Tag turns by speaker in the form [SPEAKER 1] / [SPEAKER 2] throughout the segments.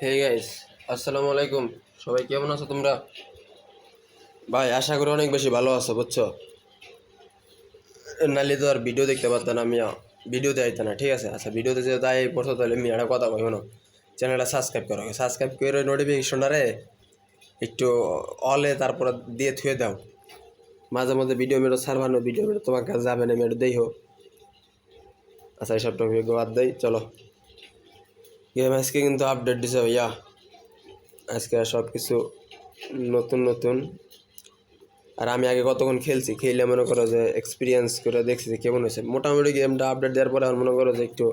[SPEAKER 1] Hey guys আসসালামু আলাইকুম। সবাই কেমন আছো তোমরা? ভাই, আশা করি অনেক বেশি ভালো আছো, বুঝছ? নাহলে তো আর ভিডিও দেখতে পারতাম না মিয়া। ভিডিওতে আইতে না, ঠিক আছে? আচ্ছা ভিডিওতে যে তাই পড়ছো, তাহলে মিয়াটা কথা কইব না। চ্যানেলটা সাবস্ক্রাইব করো সাবস্ক্রাইব করে নোটিফিকেশনটারে একটু অলে তারপরে দিয়ে থুয়ে দাও। মাঝে মধ্যে ভিডিও মেরো সারবানো ভিডিও মেরো তোমার কাছে যাবে না মেরো দেই হোক আচ্ছা এইসব টপিক বাদ দেই, চলো। গেম আজকে কিন্তু আপডেট দিছে ভাইয়া। আজকে সব কিছু নতুন নতুন। আর আমি আগে কতক্ষণ খেলছি খেলে মনে করো যে এক্সপিরিয়েন্স করে দেখছি যে কেমন হয়েছে। মোটামুটি গেমটা আপডেট দেওয়ার পরে আমার মনে করো যে একটু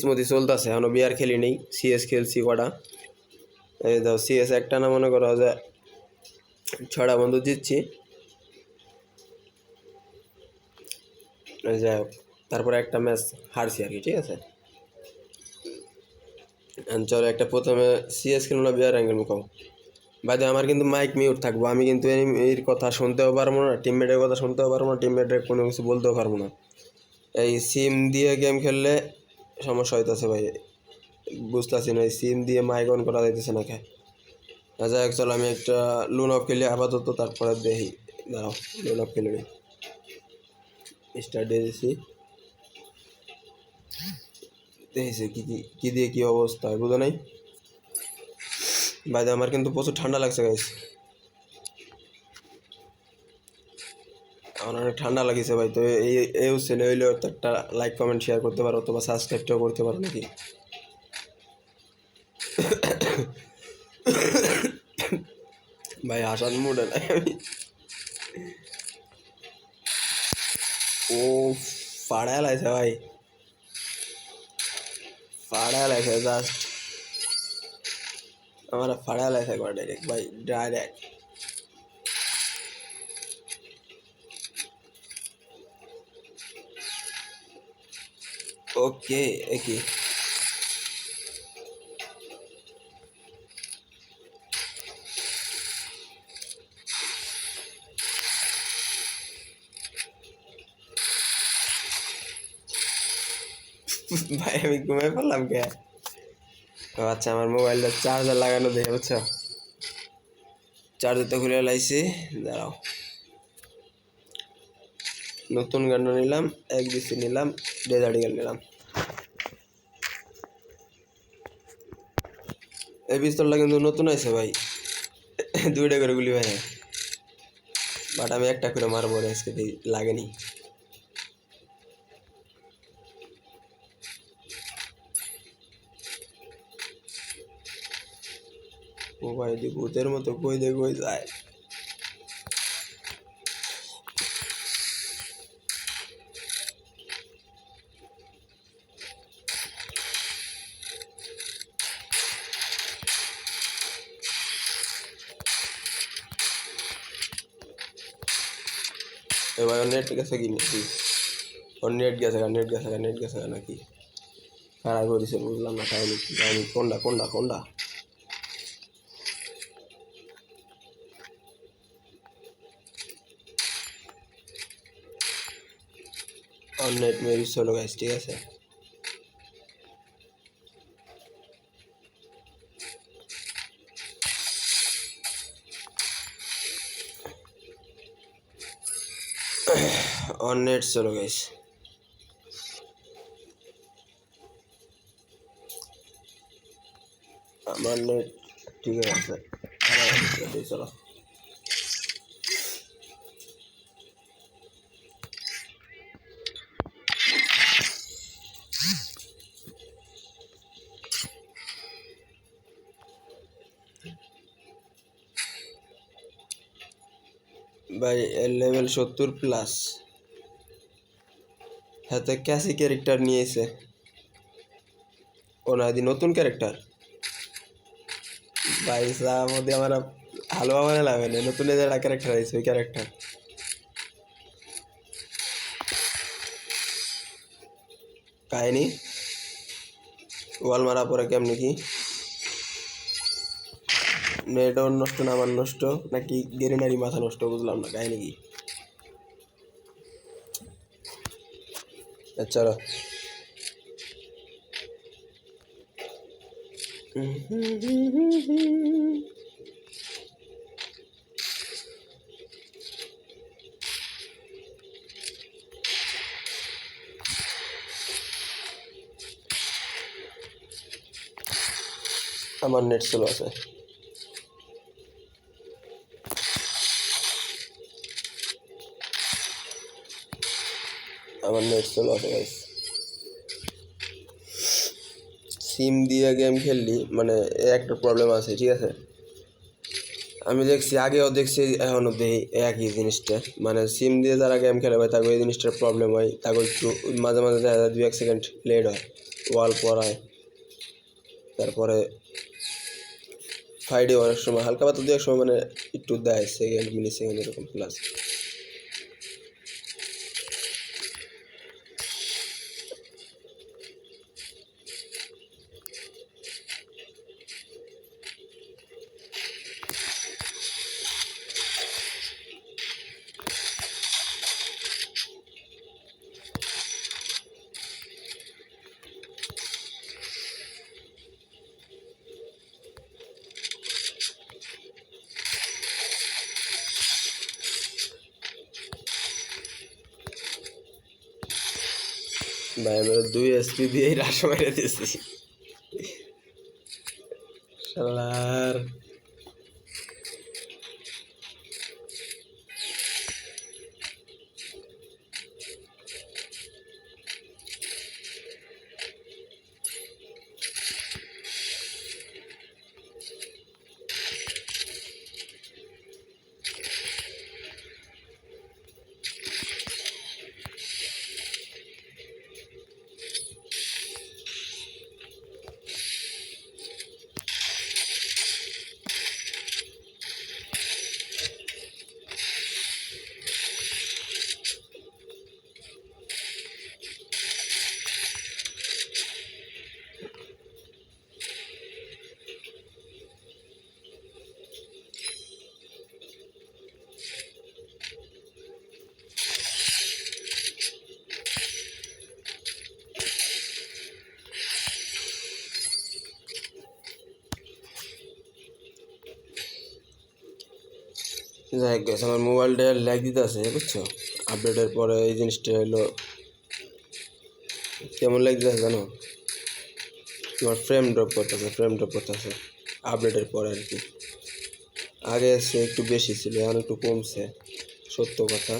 [SPEAKER 1] স্মুথি চলতেছে। এখনও বিয়ার খেলি নেই সিএস খেলছি কটা। এই দাও সিএস একটা না মনে করো যে ছটা বন্ধু জিতছি। যাই হোক, তারপরে একটা ম্যাচ হারছি আর কি, ঠিক আছে? চলো একটা প্রথমে সিএস খেলো না বিয়ার অ্যাঙ্গেল মুখাও বাইদে আমার কিন্তু মাইক মিউট থাকব। আমি কিন্তু এর কথা শুনতেও পারব না টিমমেটের কথা শুনতেও পারব না টিমমেটের কোনো কিছু বলতেও পারব না। এই সিম দিয়ে গেম খেললে সমস্যা হইতেছে ভাই। বুঝতেছি না, এই সিম দিয়ে মাইক অন করা যাইতেছে না খায় যাই হোক, চলো আমি একটা লোন অফ খেলি, আপাতত তারপরে দেখি। দাঁড়াও লোন অফ খেলে স্টার্ট দিয়ে দিছি দেখেছে, কী কী দিয়ে কী অবস্থা, বুঝো নাই? বাইরে আমার কিন্তু প্রচুর ঠান্ডা লাগছে গাইস আমার অনেক ঠান্ডা লাগিছে, ভাই। তো এই এই ছেলে হইলেও একটা লাইক কমেন্ট শেয়ার করতে পারো, অথবা সাবস্ক্রাইবটাও করতে পারো নাকি? ভাই হাসান মুডে নাই আমি। ও পাড়ায় লাগছে ভাই। ফাড়ায় লাগছে জাস্ট আমার ফাড়ায় লাগছে একবার ডাইরেক্ট ভাই ডাইরেক্ট ওকে একই ভাই, আমি ঘুমাই পড়লাম কে? আচ্ছা আমার মোবাইলটা চার্জার লাগানো দেখে, বুঝছ? চার্জারটা খুলে লাইছি, দাঁড়াও। নতুন গান নিলাম, এক বিসি নিলাম ডেজার্ট গান নিলাম। এই পিস্তলটা কিন্তু নতুন আছে ভাই। দুইটা করে গুলি ভাই বাট আমি একটা করে মারবো, আজকে লাগেনি। ও ভাই দি ভূতের মতো কই দে কই যায় এবার নেট গেছে কি নাকি? ওর নেট গেছে নেট গেছে নেট গেছে নাকি? খারাপ করেছে, বুঝলাম না কাহিনি কি? কাহিনি কোনটা কোনটা কোনটা? और नेट में भी चलो गाइस ठीक है और नेट चलो गाइस আমার নেট ঠিক আছে খারাপ হচ্ছে, চলো ভাই লেভেল সত্তর প্লাস হাতে ক্যাসি ক্যারেক্টার নিয়েছে। ও না দি নতুন ক্যারেক্টার ভাই সার মধ্যে আমার ভালো আমার লাগে না নতুন যে একটা ক্যারেক্টার আছে ওই ক্যারেক্টার কাহিনি? ওয়াল মারা পরে কেমনি কি? নেট ওর নষ্ট না আমার নষ্ট, নাকি গেরিনারি মাথা নষ্ট বুঝলাম না, কাহিনি কি? চলো আমার নেট স্লো আছে। নেট স্লো আছে গাইস সিম দিয়ে গেম খেললি মানে একটা প্রবলেম আছে, ঠিক আছে? আমি দেখছি, আগেও দেখছি এখনও দেখি একই জিনিসটা। মানে সিম দিয়ে যারা গেম খেলে ভাই তাকে এই জিনিসটার প্রবলেম হয়। তাকে একটু মাঝে মাঝে দেখা যায় দুই এক সেকেন্ড লেট হয় ওয়াল পড়ায় তারপরে ফাইডে অনেক সময়, হালকা পাতা দু এক সময় মানে একটু দেয় সেকেন্ড মিনি সেকেন্ড এরকম প্লাস ভাই দুই এসপি দিয়েই রাস মেরে দিয়েছি। শালার। যাই হোক গেছে আমার মোবাইলটা ল্যাগ দিতে আছে বুঝছ? আপডেটের পরে এই জিনিসটা হলো, কেমন আছে জানো? তোমার ফ্রেম ড্রপ করতেছে ফ্রেম ড্রপ করতে আছে আপডেটের পরে আর কি আগে সে একটু বেশি ছিল, এখন একটু কমছে, সত্য কথা।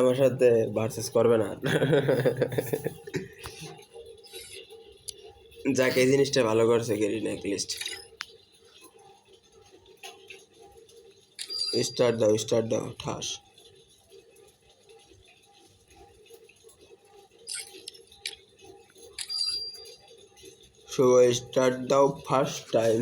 [SPEAKER 1] আমার সাথে ভার্সেস করবে না। যাকে, এই জিনিসটা ভালো করছে গেরি নেকলিস্ট স্টার্ট দাও স্টার্ট দাও, ঠাস। শুভ স্টার্ট দাও ফার্স্ট টাইম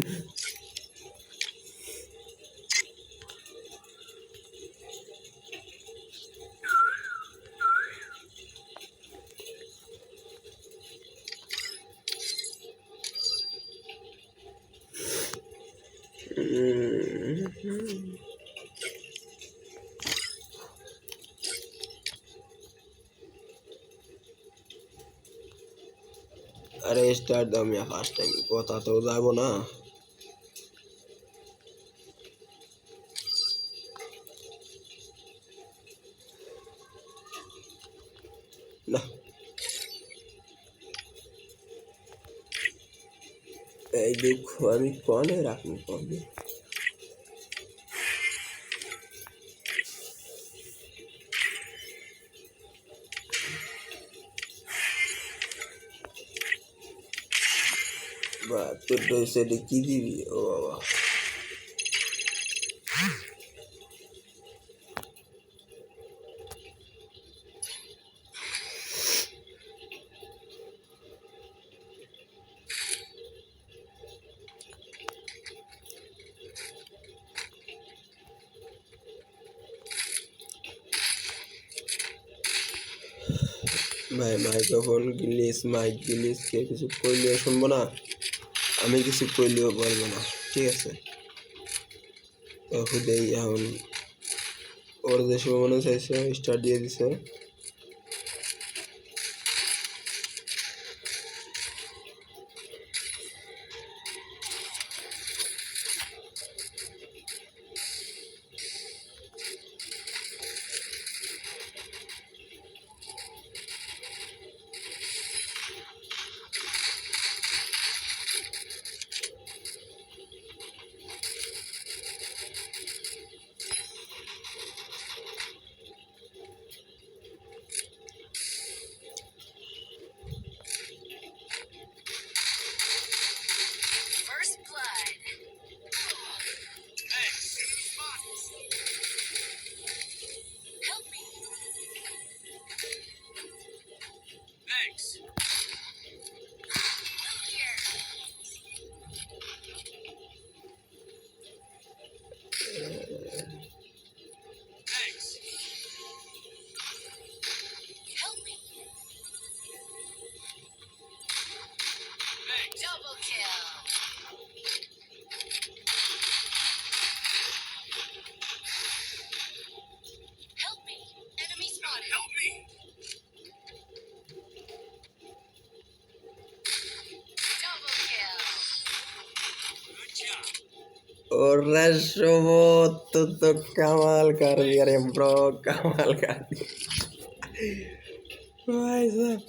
[SPEAKER 1] আরে স্টার্ট দাও মিয়া ফার্স্ট টাইম কথা তো যাব না। না। এই দুঃখ, আমি কনে রাখব কবে হচ্ছে এটা কি দিবি? ও বাবা। ভাই মাইক্রোফোন গিলিস, মাইক গিলিস কে কিছু কইলেও শুনব না? আমি কিছু করলেও বলব না। ঠিক আছে। তখন এই এখন ওর যে মনে চাইছে স্টার্ট দিয়ে দিছে। কর দিয়া রে ব্রো কামাল কর দিয়া। ভাই সাহেব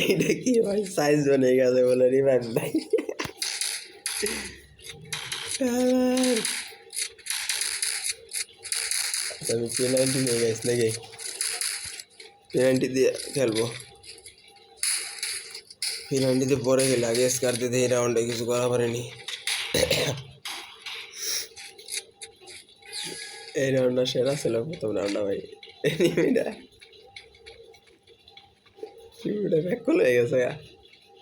[SPEAKER 1] এইটা কি ভাই সাইজ বনে গেছে বলে নাই কামাল। আচ্ছা, আমি পেনাল্টি নিয়ে গেছি নাকি পেনাল্টি দিয়ে খেলব পেনাল্টিতে পরে গেলে আগে স্কার দিতে এই রাউন্ডে কিছু করা পারেনি এই রান্না সেরা ছিল প্রথম রান্না ভাই এনিমিটা ব্যাক হয়ে গেছে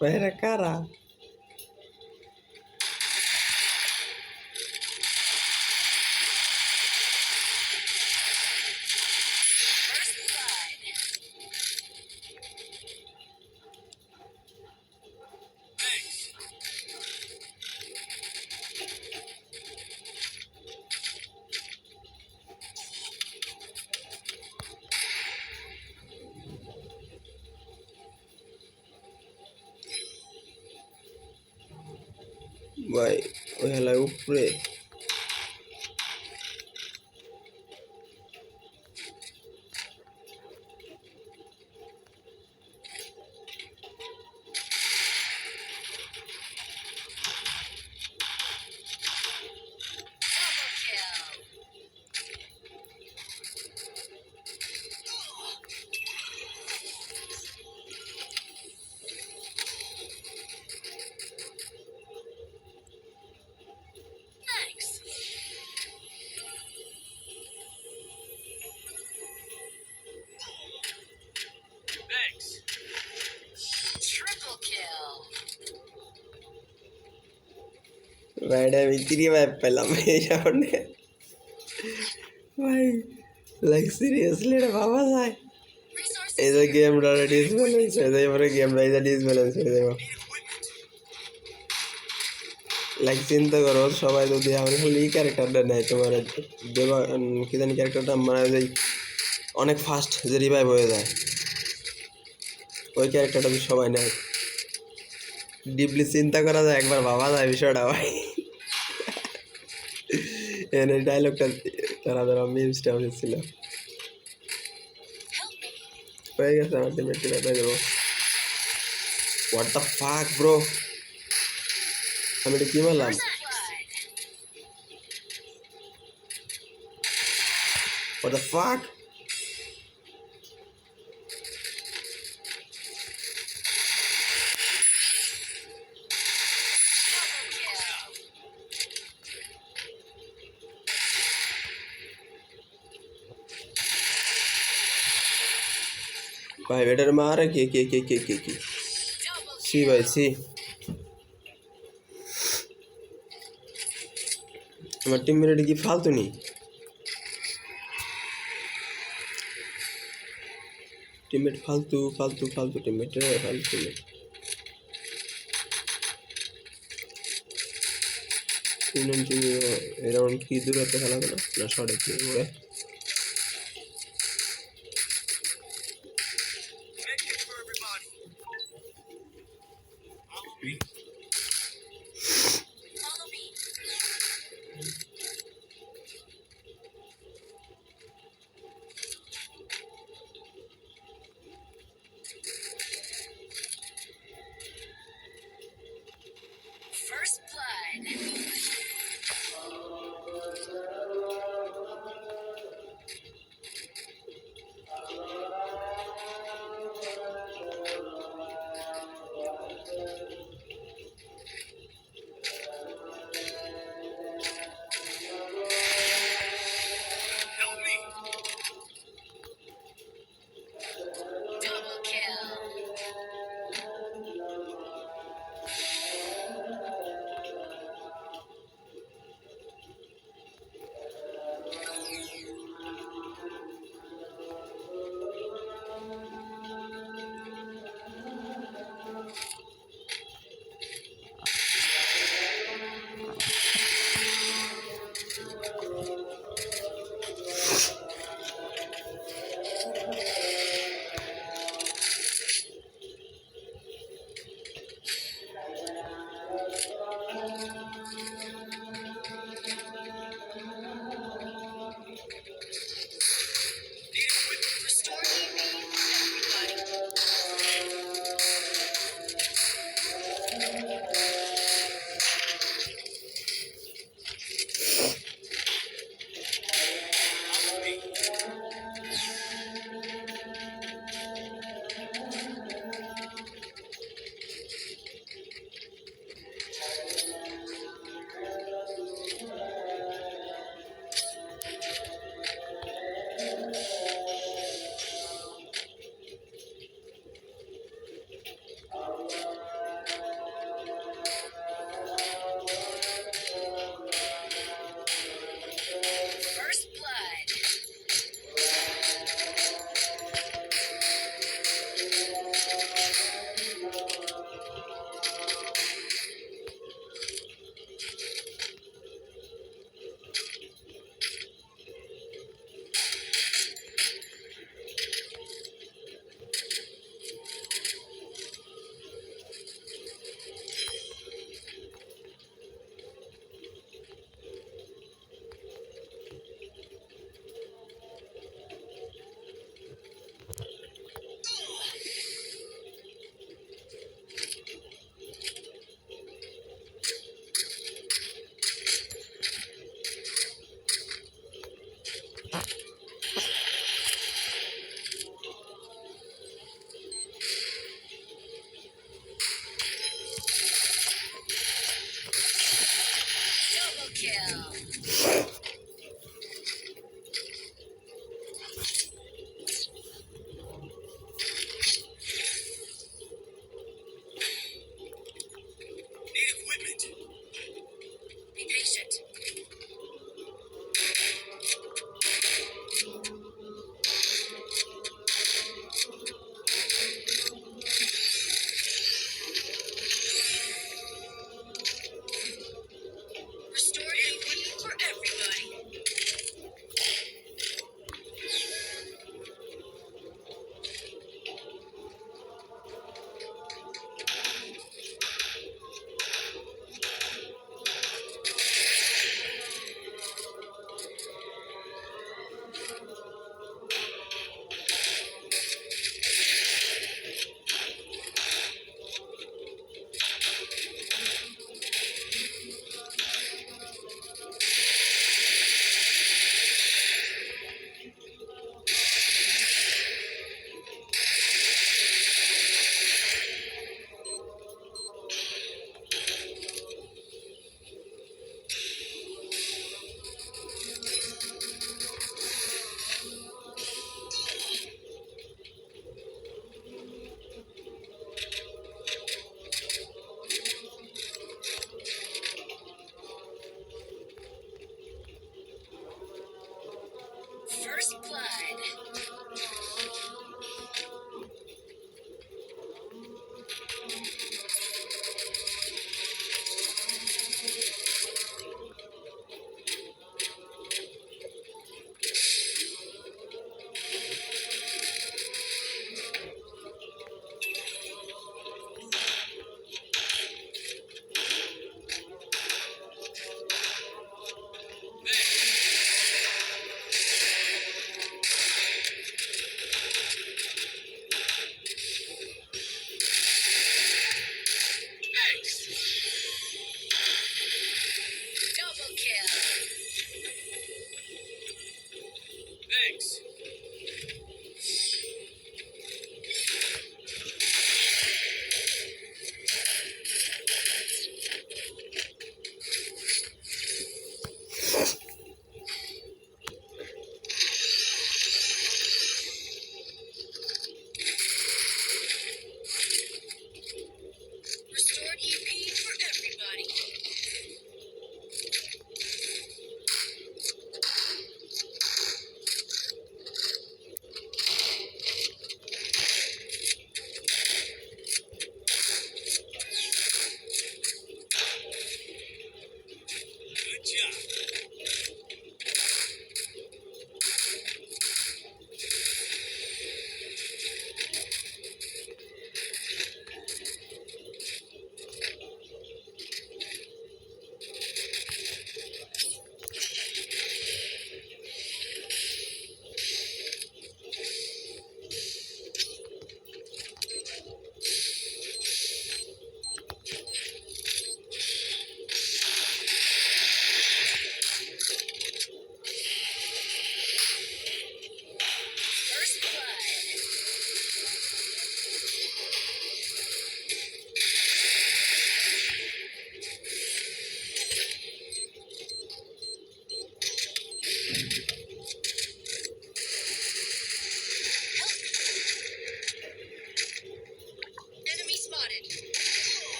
[SPEAKER 1] ভাইরা কারা ভাই ওই হেলায় উপরে ভাই এটা আমি তিরি ভাই পেলাম এই ভাই লাইক সিরিয়াসলি এটা যায়
[SPEAKER 2] Resources.
[SPEAKER 1] এই যে গেমটা ডিসব্যালেন্স হয়ে এবারে গেমটা এই যে ডিসব্যালেন্স হয়ে লাইক চিন্তা করো সবাই যদি আমার ক্যারেক্টারটা নেয় তোমার দেবা কি ক্যারেক্টারটা মানে অনেক ফাস্ট যে রিভাইভ হয়ে যায় ওই ক্যারেক্টারটা সবাই নেয় ডিপলি চিন্তা করা যায় একবার ভাবা যায় বিষয়টা ভাই এনে ডায়লগটা তারা ধরো মিমসটা হয়েছিল হয়ে গেছে আমার টিমের পেয়ে যাব হোয়াট দ্য ফাক ব্রো আমি এটা কি
[SPEAKER 2] বললাম?
[SPEAKER 1] হোয়াট দ্য ফাক ভাই এটার মারে কে কে কে কে কে কে সি ভাই সি আমার টিম মেরে কি ফালতু নি টিমমেট ফালতু ফালতু ফালতু টিমমেট ফালতু টিমমেট এরাউন্ড কি দূরত্বে খেলা হলো না শর্টে কি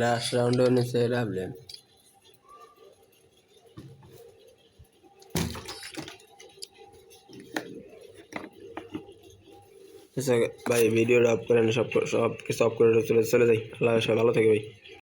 [SPEAKER 1] লাস্ট রাউন্ডও নিচে রাখলেন আচ্ছা ভাই ভিডিওটা অফ করেন সব সব কিছু করে চলে চলে যাই আল্লাহ ভালো থাকে ভাই